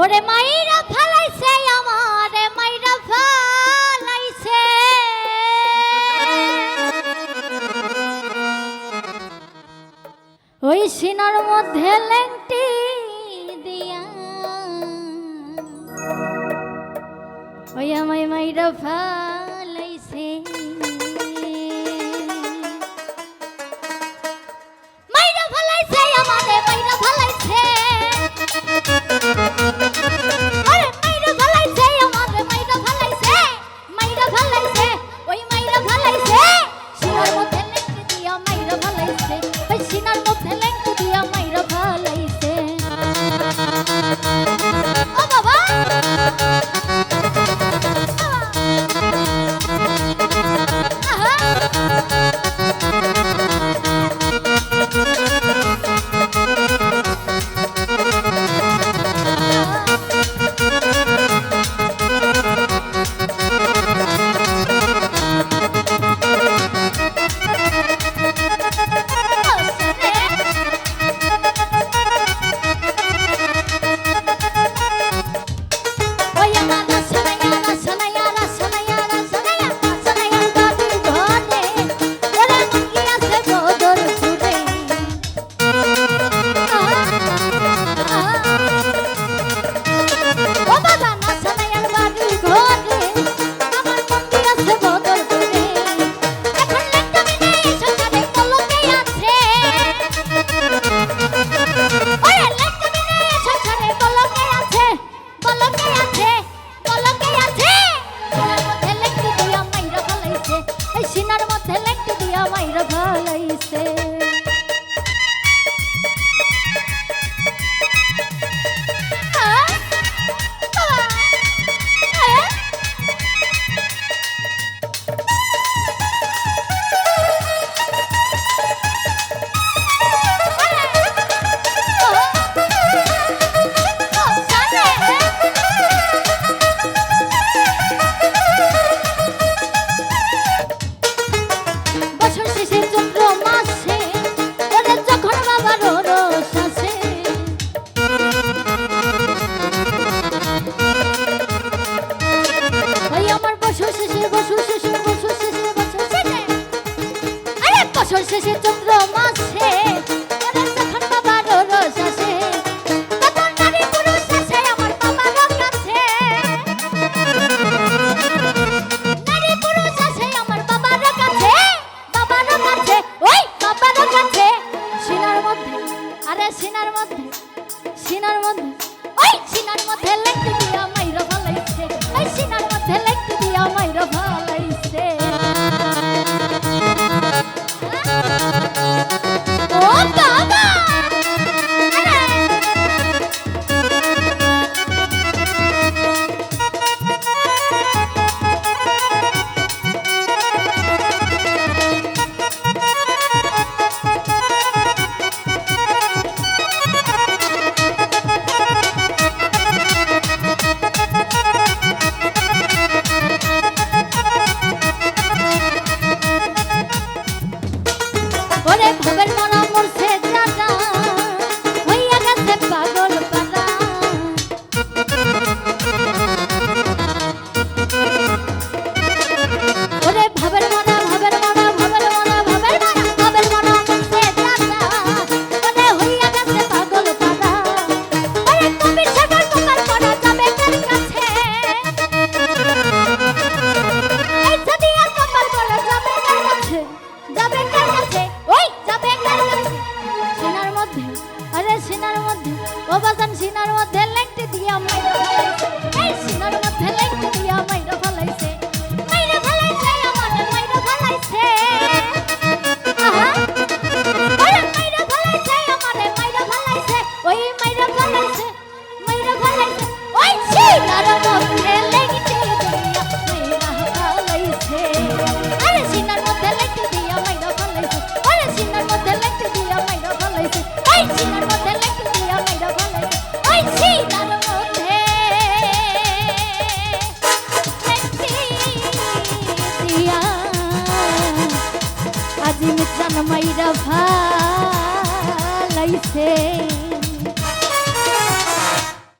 ওরে মাইরা ফালাইছে আমার। ওই সিনার মধ্যে লেংটি দিয়া। ওই আমায় মাইরা ভাই ভালো ফেলে ও বাজান সিনার মধ্যে লেংটে দিয়া মাইরা ফেলাইছে। এই সিনার মধ্যে লেংটে দিয়া মাইরা ফেলাইছে। মাইরা ফেলাইছে, আমার মাইরা ফেলাইছে। ওই মাইরা ফেলাইছে মাইরা ফেলাইছে। ওই সিনার মধ্যে দিয়া। আজি মিজান মাইরা ভালাইছে।